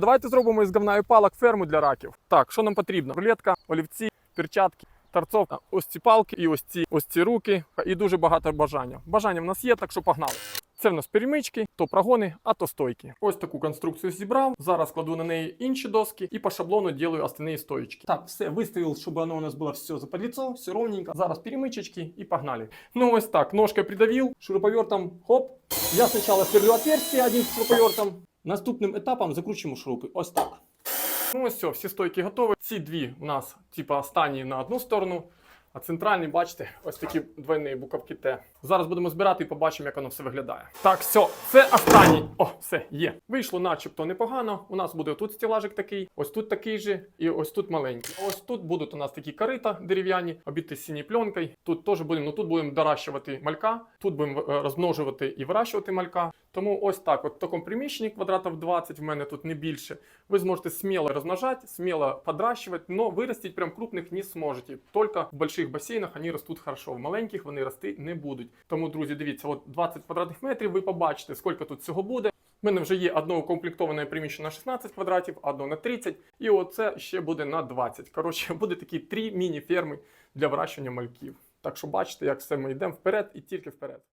Давайте зробимо із говна і палок ферму для раків. Так, що нам потрібно? Рулетка, олівці, перчатки, торцовка, ось ці палки і ось ці ось ці руки. І дуже багато бажання. Бажання в нас є, так що погнали. Це в нас перемички, то прогони, а то стойки. Ось таку конструкцію зібрав. Зараз кладу на неї інші доски і по шаблону ділаю остальні стоїчки. Так, все виставив, щоб воно у нас було все западліцо, все ровненько. Зараз перемичечки і погнали. Ну ось так, ножкой придавил, шуруповертом хоп. Я спочатку сверлю отверстие одним шуруповертом. Наступним етапом закручуємо шурупи. Ось так. Ну ось все, всі стойки готові. Ці дві у нас, типа, останні на одну сторону, а центральні, бачите, ось такі двойні буковки Т. Зараз будемо збирати і побачимо, як воно все виглядає. Так, все, це останній. О, все, є. Вийшло начебто непогано. У нас буде тут стілажик такий, ось тут такий же, і ось тут маленький. Ось тут будуть у нас такі корита дерев'яні, обіти синьою пленкою. Тут теж будемо, ну тут будемо доращувати малька, тут будемо е, розмножувати і вирощувати малька. Тому ось так, от в такому приміщенні квадратів 20, в мене тут не більше. Ви зможете смело розмножати, смело подращивать, но вырастить прям крупних не зможете. Только в больших басейнах вони ростуть хорошо, в маленьких вони рости не будуть. Тому, друзі, дивіться, от 20 квадратних метрів, ви побачите, скільки тут цього буде. У мене вже є одне укомплектоване приміщення на 16 квадратів, одне на 30, і оце ще буде на 20. Коротше, буде такі три міні-ферми для вирощування мальків. Так що бачите, як все ми йдемо вперед і тільки вперед.